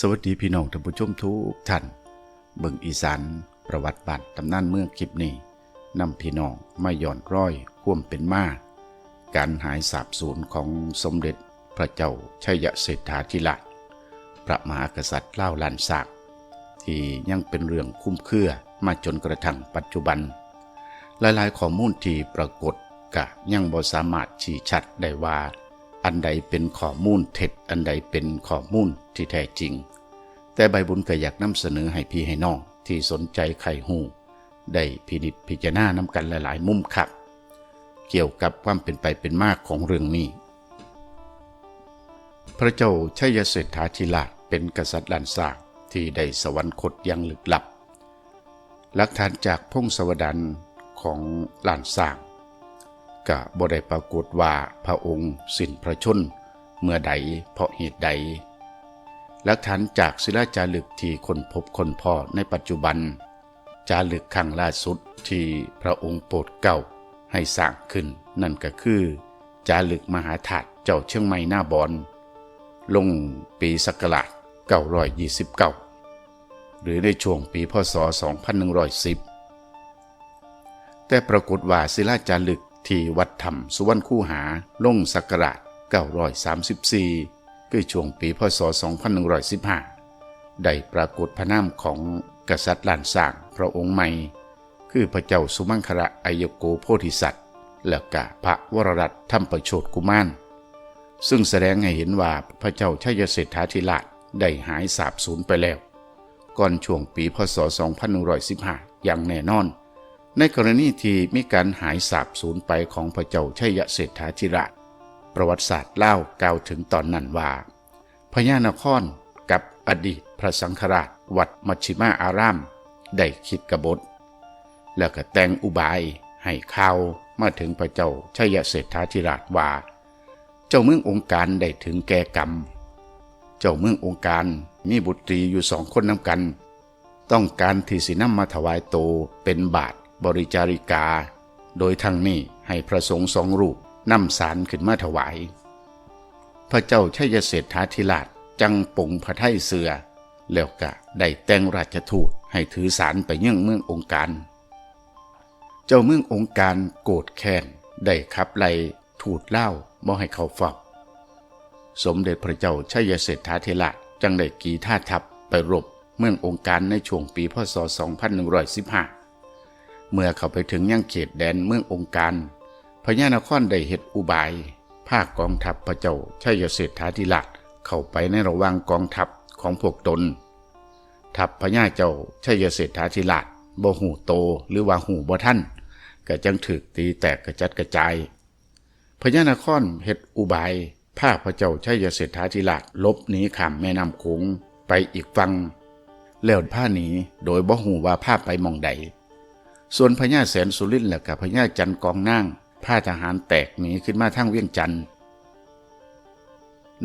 สวัสดีพี่น้องท่านผู้ชมทุกท่านเบิ่งอีสานประวัติบัตรตำนานเมืองคลิปนี้นำพี่น้องมาย้อนร้อยควมเป็นมาการหายสาบสูญของสมเด็จพระเจ้าชัยเศรษฐาธิราชพระมหากษัตริย์เล่าลันสากที่ยังเป็นเรื่องคุ้มเครือมาจนกระทั่งปัจจุบัน หลายๆข้อมูลที่ปรากฏกะยังบ่สามารถชี้ชัดได้ว่า อันใดเป็นข้อมูลเท็จอันใดเป็นข้อมูลที่แท้จริง แต่ใบบุญก็อยากนำเสนอให้พี่ให้น้องที่สนใจไข่หูได้พินิจพิจารณานำกันหลาย ๆ มุมครับ เกี่ยวกับความเป็นไปเป็นมากของเรื่องนี้ พระเจ้าชัยเศรษฐาธิราชเป็นกษัตริย์ลันสากที่ได้สวรรคตยังลึกลับ หลักฐานจากพงศวดารของลานสาง ก็บ่ได้ปรากฏว่าพระองค์สิ้นพระชนเมื่อใดเพราะเหตุใด หลักฐานจากศิลาจารึกที่คนพบคนพ่อในปัจจุบัน จารึกครั้งล่าสุดที่พระองค์โปรดเกล้าให้สร้างขึ้น นั่นก็คือ จารึกมหาถาดเจ้าเชียงใหม่หน้าบอนลงปีศักราช929 หรือในช่วงปีพศ 2110 แต่ปรากฏว่าศิลาจารึก ที่วัดธรรมสุวรรณคูหาลงศักราช 934 คือช่วงปีพศ 2115 ได้ปรากฏพระนามของกษัตริย์ลานสร้างพระองค์ใหม่ คือพระเจ้าสุมังคระอายโกโพธิสัตว์ และกะพระวรรัตธรรมประโชดกุมารซึ่งแสดงให้เห็นว่าพระเจ้าชัยเศรษฐาธิราชได้หายสาบสูญไปแล้ว ก่อนช่วงปีพศ 2115 อย่างแน่นอน ในกรณีที่มีการหายสาบสูญไปของพระเจ้าชัยเศรษฐาธิราช ประวัติศาสตร์เล่ากล่าวถึงตอนนั้นว่า พญานครกับอดีตพระสังฆราช วัดมัชชิมาอาราม ได้คิดกบฏแล้วก็แต่งอุบายให้ข่าวมาถึงพระเจ้าชัยเศรษฐาธิราชว่า เจ้าเมืององค์การได้ถึงแก่กรรม เจ้าเมืององค์การมีบุตรีอยู่สองคนนำกัน ต้องการที่สินำมาถวายโตเป็นบาท บริจาริกา โดยทั้งนี้ให้พระสงฆ์สองรูปนำสารขึ้นมาถวาย พระเจ้าชัยเศรษฐาธิราชจังปงพระไทยเสือ แล้วก็ได้แต่งราชทูตให้ถือสารไปยังเมืององค์การ เจ้าเมืององค์การโกรธแค้นได้ขับไล่ทูตเล่าบ่ให้เขาเฝ้าสมเด็จพระเจ้าชัยเศรษฐาธิราชจังได้กีท่าทัพไปรบเมืององค์การในช่วงปีพศ 2115 เมื่อเขาไปถึงยังเขตแดนเมืององค์การ พญานครได้เหตุอุบาย ภาคกองทัพพระเจ้าชัยเศรษฐาธิราชเข้าไปในระหว่างกองทัพของพวกตน ทัพพญาเจ้าชัยเศรษฐาธิราชบ่หูโตหรือว่าหูบ่ท่านก็จังถึกตีแตกกระจัดกระจาย พญานครเหตุอุบายภาคพระเจ้าชัยเศรษฐาธิราชลบหนีข้ามแม่น้ำโขงไปอีกฝั่งแล้วผ้าหนีโดยบ่หูว่าผ้าไปมองใด ส่วนพญาแสนสุรินทร์และกับพญาจันทร์กองนั่งผ้าทหารแตกหนีขึ้นมาทางเวียงจันทร์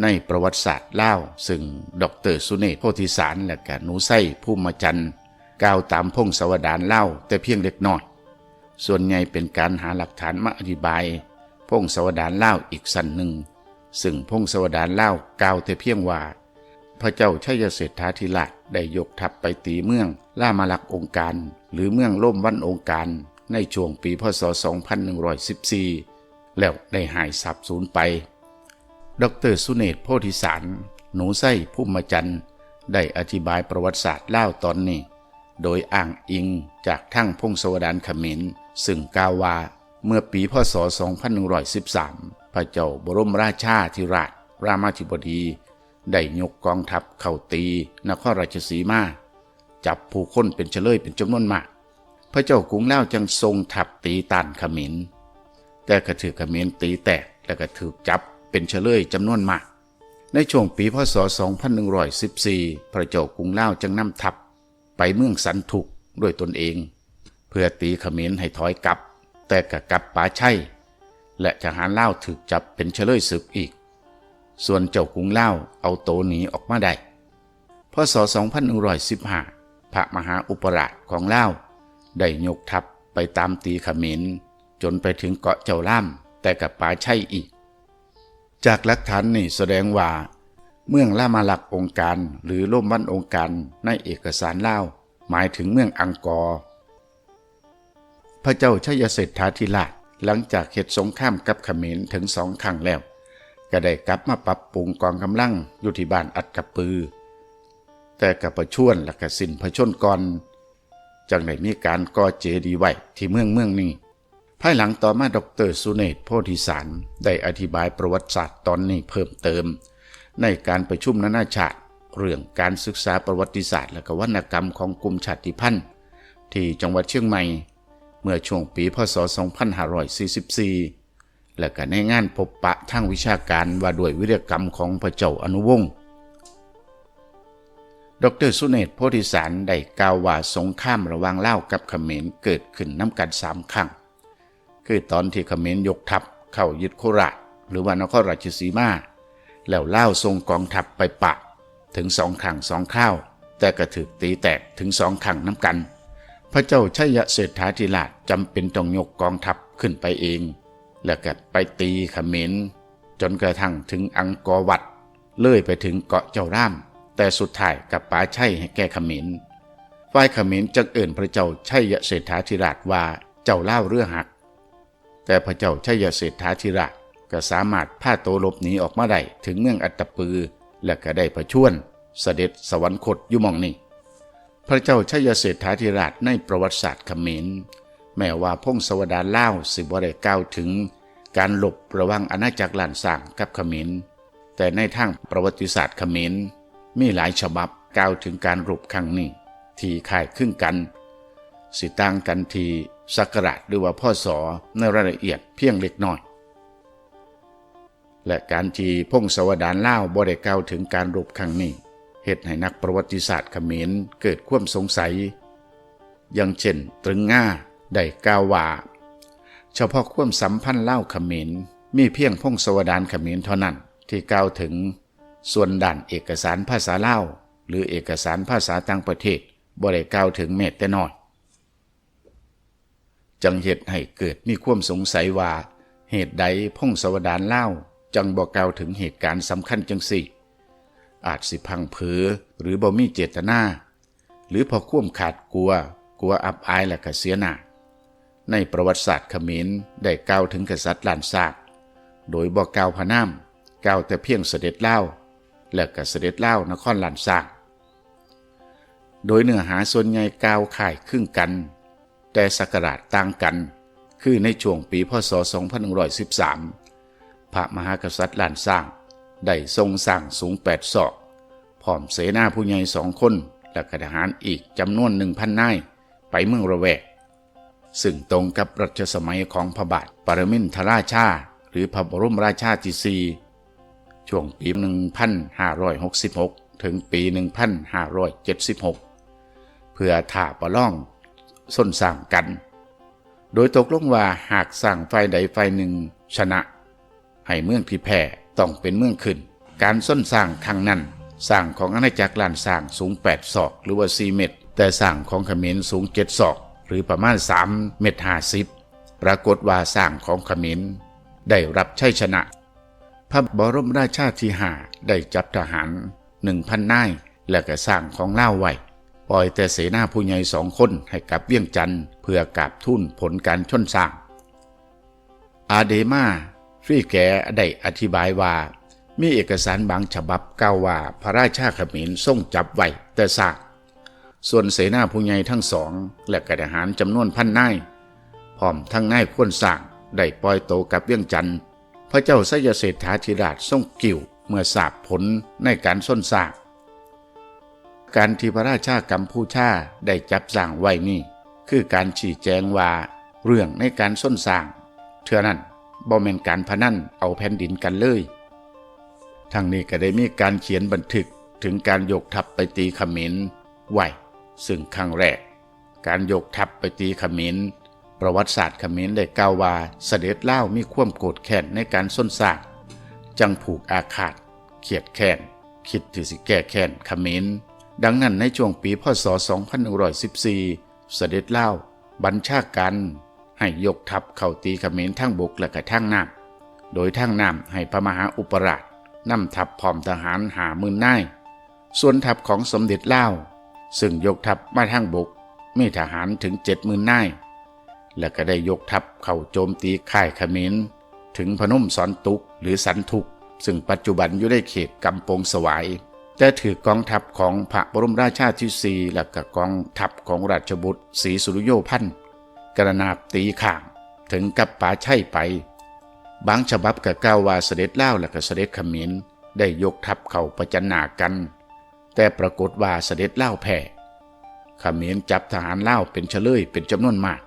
ในประวัติศาสตร์เล่าซึ่งดรสุเนศโพธิสารและกับหนูไส้ผู้มาจันทร์กล่าวตามพงศาวดารเล่าแต่เพียงเล็กน้อยส่วนใหญ่เป็นการหาหลักฐานมาอธิบายพงศาวดารเล่าอีกสันหนึ่ง ซึ่งพงศาวดารเล่ากล่าวแต่เพียงว่า พระเจ้าชัยเศรษฐาธิราชได้ยกทัพไปตีเมืองล่ามาลักองค์การ หรือเมืองล่มวันองค์การในช่วงปีพศ 2114 แล้วได้หายสับสูญไป ดรสุเนศโพธิสาร หนูไส้พุ่มจันทร์ได้อธิบายประวัติศาสตร์เล่าตอนนี้ โดยอ้างอิงจากทั้งพงศวดารเขมินซึ่งกล่าวว่าเมื่อปีพศ 2113 พระเจ้าบรมราชาธิราช รามาธิบดี ได้ยกกองทัพเข้าตีนครราชสีมา จับผู้คนเป็นเฉลยเป็นจำนวนมาก พระเจ้ากรุงเล่าจึงทรงทัพตีตันขมินแต่กระถือขมินตีแตกและก็ถูกจับเป็นเฉลยจำนวนมาก ในช่วงปีพศ 2114 พระเจ้ากรุงเล่าจึงนำทัพไปเมืองสันถุกด้วยตนเอง เพื่อตีขมรให้ถอยกลับ แต่กับกลับป่าชัยและทหารเล่าถูกจับเป็นเฉลยศึกอีก ส่วนเจ้ากรุงเล่าเอาโตหนีออกมาได้พศ 2115 พระมหาอุปราชของเล่าได้ยกทัพไปตามตีขมรจนไปถึงเกาะเจ้าล่ามแต่กับป่าชัยอีก จากหลักฐานนี่แสดงว่า เมืองล่ามาลักองค์การหรือล่มวันองค์การในเอกสารเล่าหมายถึงเมืองอังกอร์พระเจ้าชัยเศรษฐาธิราชหลังจากเหตุสงครามกับขมรถึงสองครั้งแล้ว ก็ได้กลับมาปรับปรุงกองกำลังอยู่ที่บ้านอัดกับปือ แต่กับประชวนและกสินพระชนก่อนจังได้มีการก่อเจดีย์ไว้ที่เมืองเมืองนี้ภายหลังต่อมาดรสุเนศโพธิสารได้อธิบายประวัติศาสตร์ตอนนี้เพิ่มเติม ในการประชุมนานาชาติ เรื่องการศึกษาประวัติศาสตร์ และก็วรรณกรรมของกลุ่มชาติพันธุ์ ที่จังหวัดเชียงใหม่ เมื่อช่วงปีพศ 2544 และก็ในงานพบปะทางวิชาการว่าด้วยวิทยกรรมของพระเจ้าอนุวงศ์ ดรสุเนศโพธิสารได้กล่าวว่าสงครามระหว่างลากับเขมรเกิดขึ้นน้ำกันสามครั้ง คือตอนที่เขมรยกทัพเข้ายึดโคราช หรือว่านครราชสีมา แล้วเล่าวส่งกองทัพไปปะ ถึงสองครั้งสองคราว แต่ก็ถูกตีแตกถึงสองครั้งน้ำกัน พระเจ้าชัยเศรษฐาธิราชจำเป็นต้องยกกองทัพขึ้นไปเอง แล้วก็ไปตีเขมรจนกระทั่งถึงอังกอร์วัดเลื่อยไปถึงเกาะเจ้าร่าม แต่สุดท้ายกับป๋าชัยให้แก้เขมรฝ่ายเขมรจึงเอิ่นพระเจ้าชัยเศรษฐาธิราชว่าเจ้าเล่าเรือหัก แต่พระเจ้าชัยเศรษฐาธิราชก็สามารถพาโตลบหนีออกมาได้ถึงเมืองอัตตปือ และก็ได้ประชวรเสด็จสวรรคตอยู่มองนี้พระเจ้าชัยเศรษฐาธิราชในประวัติศาสตร์เขมรแม้ว่าพงศวดารเล่าสิบ่ได้กล่าวถึง การหลบระว่างอาณาจักรหลานสางกับเขมรแต่ในทางประวัติศาสตร์เขมร มีหลายฉบับกล่าวถึงการรบครั้งนี้ที่คล้ายคลึงกัน สิต่างกันที่ศักราชหรือว่าพ่อสอในรายละเอียดเพียงเล็กน้อย และการที่พงศวดารเล่าบ่ได้กล่าวถึงการรบครั้งนี้เหตุให้นักประวัติศาสตร์เขมรเกิดความสงสัย อย่างเช่น ตรึงง่าได้กล่าวว่าเฉพาะความสัมพันธ์เล่าเขมรมีเพียงพงศวดารเขมรเท่านั้นที่กล่าวถึง ส่วนด้านเอกสารภาษาเล่าหรือเอกสารภาษาต่างประเทศบ่ได้กล่าวถึงแม้แต่น้อย จังเหตุให้เกิดมีความสงสัยว่าเหตุใดพงศวดารเล่าจังบอกล่าวถึงเหตุการณ์สำคัญจังสี่ อาจสิพังเผลอหรือบ่มีเจตนา หรือพอควมขาดกลัว กลัวอับอายและก็เสียหน้าในประวัติศาสตร์ขมรได้กล่าวถึงกษัตริย์ล้านซาก โดยบอกกล่าวพระนามกล่าวแต่เพียงเสด็จเล่า และก็เสด็จเล่านครหล้านซากโดยเนื้อหาส่วนใหญ่กาวข่ายครึ่งกัน แต่สักราชต่างกัน คือในช่วงปีพศ 2113 พระมหากษัตริย์หลานสร้าง ได้ทรงสร้างสูงแปดศอกพร้อมเสนาผู้ใหญ่สองคน และกทหารอีกจำนวนหนึ่งพันนาย ไปเมืองระแวก ซึ่งตรงกับรัชสมัยของพระบาทปรมินทราชา หรือพระบรมราชาที่สี่ ช่วงปี 1566 ถึงปี 1576 เพื่อถ่าประล่องส้นสร้างกัน โดยตกลงว่าหากสร้างไฟใดไฟหนึ่งชนะ ให้เมืองที่แพ้ต้องเป็นเมืองขึ้น การส้นสร้างครั้งนั้นสร้างของอาณาจักรลานสร้างสูง 8 ศอก หรือว่า 4 เมตร แต่สร้างของเขมรสูง 7 ศอก หรือประมาณ 3 เมตร50ปรากฏว่าสร้างของเขมรได้รับชัยชนะ พระบรมราชาธิหาได้จับทหาร1,000นนาย และก็สร้างของเล่าไว้ปล่อยแต่เสนาผู้ใหญ่สองคนให้กลับเวียงจันทร์เพื่อกราบทุ่นผลการชนสร้าง อาเดมาฟรีแกได้อธิบายว่า มีเอกสารบางฉบับกล่าวว่าพระราชาขมรทรงจับไว้แต่สร้างส่วนเสนาผู้ใหญ่ทั้งสอง และกทหารจำนวนพันนายพร้อมทั้งนายควรสร้างได้ปล่อยโตกับเวียงจันทร์ พระเจ้าสยเศรษฐาธิราชทรงกิ่วเมื่อทราบผลในการส้นสางการที่พระราชากัมพูชาได้จับสร้างไว้นี่ คือการชี้แจงว่าเรื่องในการส้นสางเท่านั้นบ่แม่นการพนันเอาแผ่นดินกันเลยทั้งนี้ก็ได้มีการเขียนบันทึกถึงการยกทัพไปตีขมรไว้ซึ่งครั้งแรก การยกทัพไปตีขมร ประวัติศาสตร์เขมรได้กล่าวว่าเสด็จเล่ามีความโกรธแค้นในการส้นสร้างจังผูกอาฆาตเขียดแค้นคิดที่สิแก้แค้นเขมรดังนั้นในช่วงปีพศ 2114 เสด็จเล่าบัญชาการให้ยกทัพเข้าตีเขมรทั้งบกและกระทั่งน้ำโดยทั้งน้ำให้พระมหาอุปราชนำทัพพร้อมทหารหาหมื่นนายส่วนทัพของสมเด็จเล่าซึ่งยกทัพมาทางบกมีทหารถึงเจ็ดหมื่นนาย และก็ได้ยกทัพเข้าโจมตีค่ายขมรถึงพนมสอนตุกหรือสันทุก ซึ่งปัจจุบันอยู่ในเขตกำปงสวายแต่ถือกองทัพของพระบรมราชาธิสีและก็กองทัพของราชบุตรศรีสุริโยพันธ์กระนาบตีข่างถึงกับป่าชัยไป บางฉบับก็กล่าวว่าเสด็จเล่าและก็เสด็จขมรได้ยกทัพเข้าประจันหนากัน แต่ปรากฏว่าเสด็จเล่าแพ้ขมรจับทหารเล่าเป็นเฉลยเป็นจำนวนมาก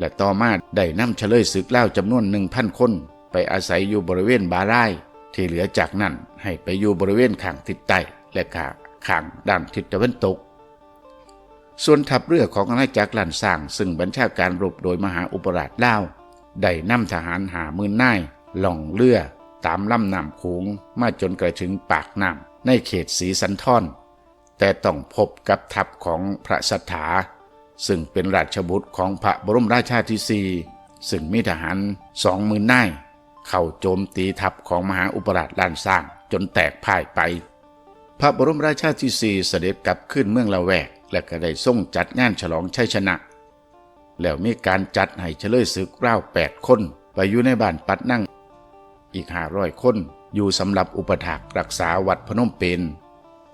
และต่อมาได้นำเฉลยศึกเล่าจำนวนหนึ่งพันคน ไปอาศัยอยู่บริเวณบาร่ายที่เหลือจากนั้นให้ไปอยู่บริเวณข้างทิศใต้และข้างข้างด้านทิศตะวันตก ส่วนทัพเรือของอาณาจักรลันสร้าง ซึ่งบัญชาการรบโดยมหาอุปราชเล่าได้นำทหารหามื่นนายล่องเรือตามลำน้ำโขงมาจนกระถึงปากน้ำในเขตสีสันทอนแต่ต้องพบกับทัพของพระสัทธา ซึ่งเป็นราชบุตรของพระบรมราชาธิสีซึ่งมีทหารสองหมื่นนายเข้าโจมตีทัพของมหาอุปราชล้านสร้างจนแตกพ่ายไป พระบรมราชาธิสีเสด็จกลับขึ้นเมืองละแวก และก็ได้ทรงจัดงานฉลองชัยชนะ แล้วมีการจัดให้เฉลยศึกราวแปดคนไปอยู่ในบ้านปัดนั่ง อีกห้าร้อยคนอยู่สำหรับอุปถากรักษาวัดพนมเปญ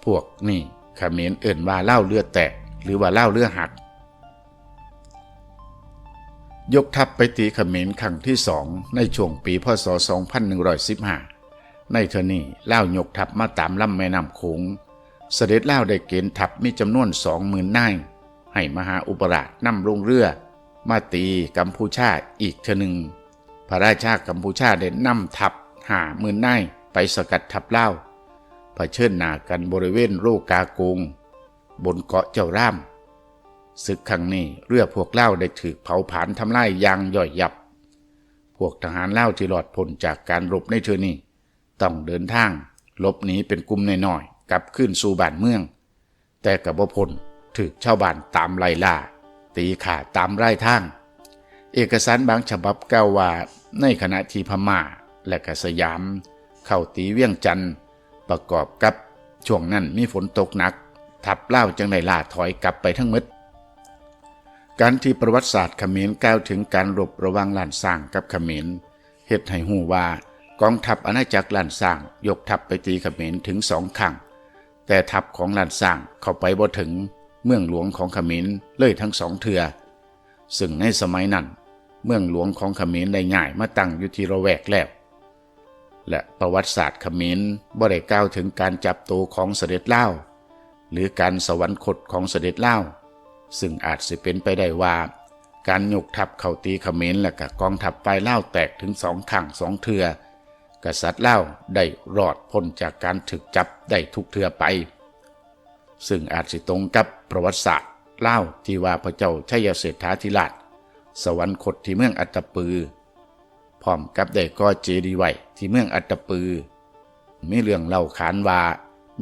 พวกนี่เขมรเอิ่นว่าเล่าเลือดแตกหรือว่าเล่าเลือหัก ยกทัพไปตีเขมรครั้งที่สองในช่วงปีพศ 2115 ในเทอนี่เล่ายกทัพมาตามลำแม่น้ำโขงเสด็จเล่าได้เกณฑ์ทัพมีจำนวนสองหมื่นนายให้มหาอุปราชนำลงเรือ มาตีกัมพูชาอีกเทนึง พระราชากัมพูชาได้นำทัพหาหมื่นนายไปสกัดทัพเล่าเผชิญหน้ากันบริเวณโรกากงบนเกาะเจ้าร่าม ศึกครั้งนี้เรือพวกเล่าได้ถือเผาผลาญทำลายยางย่อยยับ พวกทหารเล่าที่หลอดพ้นจากการรบในเทอนี้ต้องเดินทางลบหนีเป็นกลุ่มน้อยๆกลับขึ้นสู่บ้านเมือง แต่กับบ่พลถือชาวบ้านตามไล่ล่า ตีขาตามไร่ทาง เอกสารบางฉบับกล่าวว่าในขณะที่พม่าและกสยาม เข้าตีเวียงจันทร์ประกอบกับช่วงนั้นมีฝนตกหนัก ทับเล่าจังได้ล่าถอยกลับไปทั้งมด การที่ประวัติศาสตร์เขมรกล่าวถึงการรบระว่างล้านสร้างกับเขมรเฮ็ดให้หูว่ากองทัพอาณาจักรล้านสร้าง ยกทัพไปตีเขมรถึงสองครั้ง แต่ทัพของล้านสร้างเข้าไปบ่ถึงเมืองหลวงของเขมรเลยทั้งสองเถือซึ่งในสมัยนั้น เมืองหลวงของเขมรได้ง่ายมาตั้งอยู่ที่ระแวกแล้ว และประวัติศาสตร์เขมรบ่ได้กล่าวถึงการจับตัวของเสด็จเล่าหรือการสวรรคตของเสด็จเล่า ซึ่งอาจสิเป็นไปได้ว่า การยกทัพเข้าตีเขมรและกับกองทัพฝ่ายเล่าแตกถึงสองข้างสองเทือกษัตริย์เล่าได้รอดพ้นจากการถึกจับได้ทุกเทือไป ซึ่งอาจสิตรงกับประวัติศาสตร์เล่าที่ว่าพระเจ้าชัยเศรษฐาธิราชสวรรคตที่เมืองอัตตปือพร้อมกับได้ก่อเจดีย์ไว้ที่เมืองอัตตปือ มีเรื่องเล่าขานว่า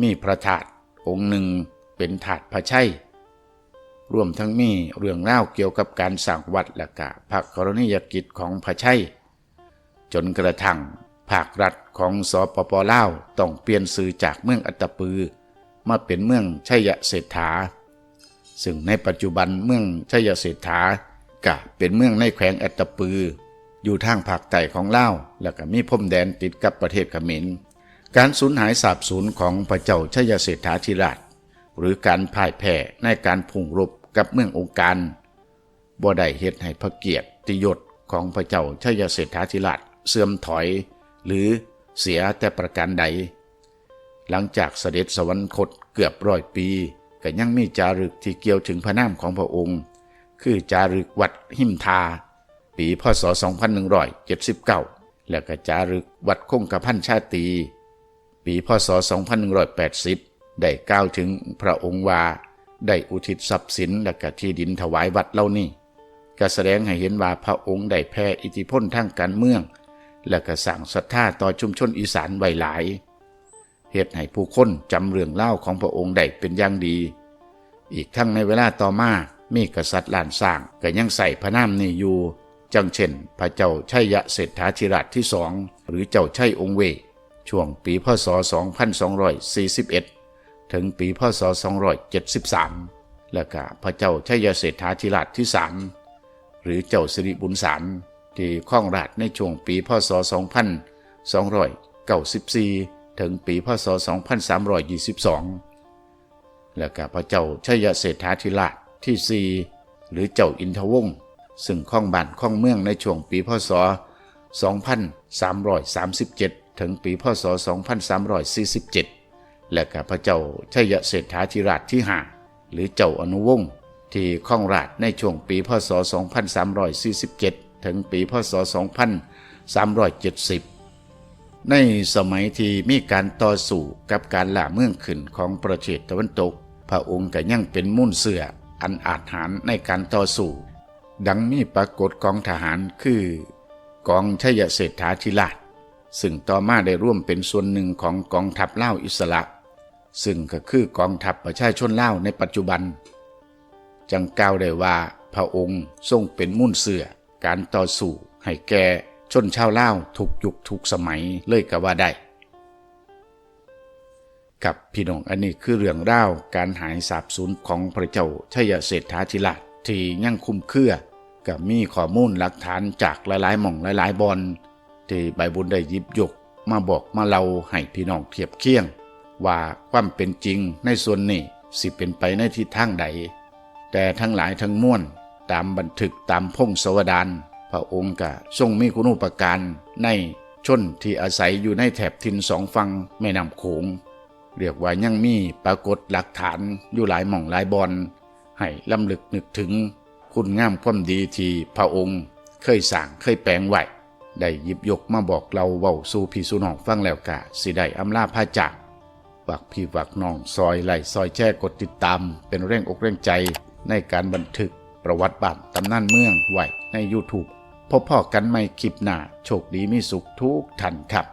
มีพระธาตุองค์หนึ่งเป็นถาตุพระชัย รวมทั้งมีเรื่องเล่าเกี่ยวกับการสร้างวัดและกะพระกรณียกิจของพระชัย จนกระทั่งภาครัฐของสปปลาวต้องเปลี่ยนสื่อจากเมืองอัตตปือ มาเป็นเมืองชัยเศรษฐา ซึ่งในปัจจุบันเมืองชัยเศรษฐากะเป็นเมืองในแขวงอัตตปือ อยู่ทางภาคใต้ของลาวและก็มีพรมแดนติดกับประเทศเขมรการสูญหายสาบสูญของพระเจ้าชัยเศรษฐาธิราชหรือการพ่ายแพ้ในการพุ่งรบ กับเมืององค์การบ่ได้เฮ็ดให้พระเกียรติยศของพระเจ้าชัยเศรษฐาธิราชเสื่อมถอย หรือเสียแต่ประการใด หลังจากเสด็จสวรรคตเกือบร้อยปีก็ยังมีจารึกที่เกี่ยวถึงพระนามของพระองค์ คือจารึกวัดหิมทา ปีพศ 2179 และก็จารึกวัดคงกระพันชาตี ปีพศ 2180 ได้กล่าวถึงพระองค์ว่า ได้อุทิศทรัพย์สินและก็ที่ดินถวายวัดเล่านี้ก็แสดงให้เห็นว่าพระองค์ได้แผ่อิทธิพลทางการเมือง และก็สั่งศรัทธาต่อชุมชนอีสานไว้หลายเหตุให้ผู้คนจำเรื่องเล่าของพระองค์ได้เป็นอย่างดี อีกทั้งในเวลาต่อมามีกษัตริย์ล้านสร้างก็ยังใส่พระนามนี้อยู่จังเช่น พระเจ้าชัยเศรษฐาธิราชที่สองหรือเจ้าชัยองเวช่วงปีพศ 2241 ถึงปีพศ 273 และก็พระเจ้าชัยเศรษฐาธิราชที่สามหรือเจ้าสิริบุญสารที่ครองราชในช่วงปีพศ 2294 ถึงปีพศ 2322 และก็พระเจ้าชัยเศรษฐาธิราชที่สี่หรือเจ้าอินทวงศ์ซึ่งครองบ้านครองเมืองในช่วงปีพศ 2337 ถึงปีพศ 2347 และก็พระเจ้าชัยเศรษฐาธิราชที่หาหรือเจ้าอนุวงศ์ที่ครองราชในช่วงปีพศ 2347 ถึงปีพศ 2370 ในสมัยที่มีการต่อสู้กับการล่าเมืองขึ้นของประเทศตะวันตก พระองค์ก็ยังเป็นมุ่นเสืออันอาจหารในการต่อสู้ ดังมีปรากฏกองทหารคือกองชัยเศรษฐาธิราชซึ่งต่อมาได้ร่วมเป็นส่วนหนึ่งของกองทัพเล่าอิสระ ซึ่งก็คือกองทัพประชาชนเล่าวในปัจจุบัน จังกล่าวได้ว่าพระองค์ทรงเป็นมุ่นเสือการต่อสู้ให้แก่ชนชาวเล่าวทุกยุคทุกสมัยเลยก็ว่าได้กับพี่น้องอันนี้คือเรื่องเล่าการหายสาบสูญของพระเจ้าชยเศรษฐาธิราชที่ยั่งคุ้มเครือกับมีข้อมูลหลักฐานจากหลายๆหม่องหลายๆบอนที่ใบบุญได้ยิบยกมาบอกมาเล่าให้พี่น้องเทียบเคียง ว่าความเป็นจริงในส่วนนี้สิเป็นไปในทิศทางใด แต่ทั้งหลายทั้งมวลตามบันทึกตามพงศวดารพระองค์ก็ทรงมีคุณูปการในชนที่อาศัยอยู่ในแถบทินสองฝั่งแม่น้ำโขง เรียกว่ายังมีปรากฏหลักฐานอยู่หลายหม่องหลายบอนให้ลำลึกนึกถึง คุณงามความดีที่พระองค์ เคยสั่งเคยแปลงไว้ได้หยิบยกมาบอกเราเว้าสู่พี่สุนองฟังแล้วกะสิได้อำลาพาจาก ฝากพี่ฝากน้องซอยไหลซอยแช่กดติดตาม เป็นเร่งอกเร่งใจในการบันทึกประวัติบ้านตำนานเมืองไว้ใน YouTube พบพ่อกันใหม่คลิปหน้า โชคดีมีสุขทุกท่านครับ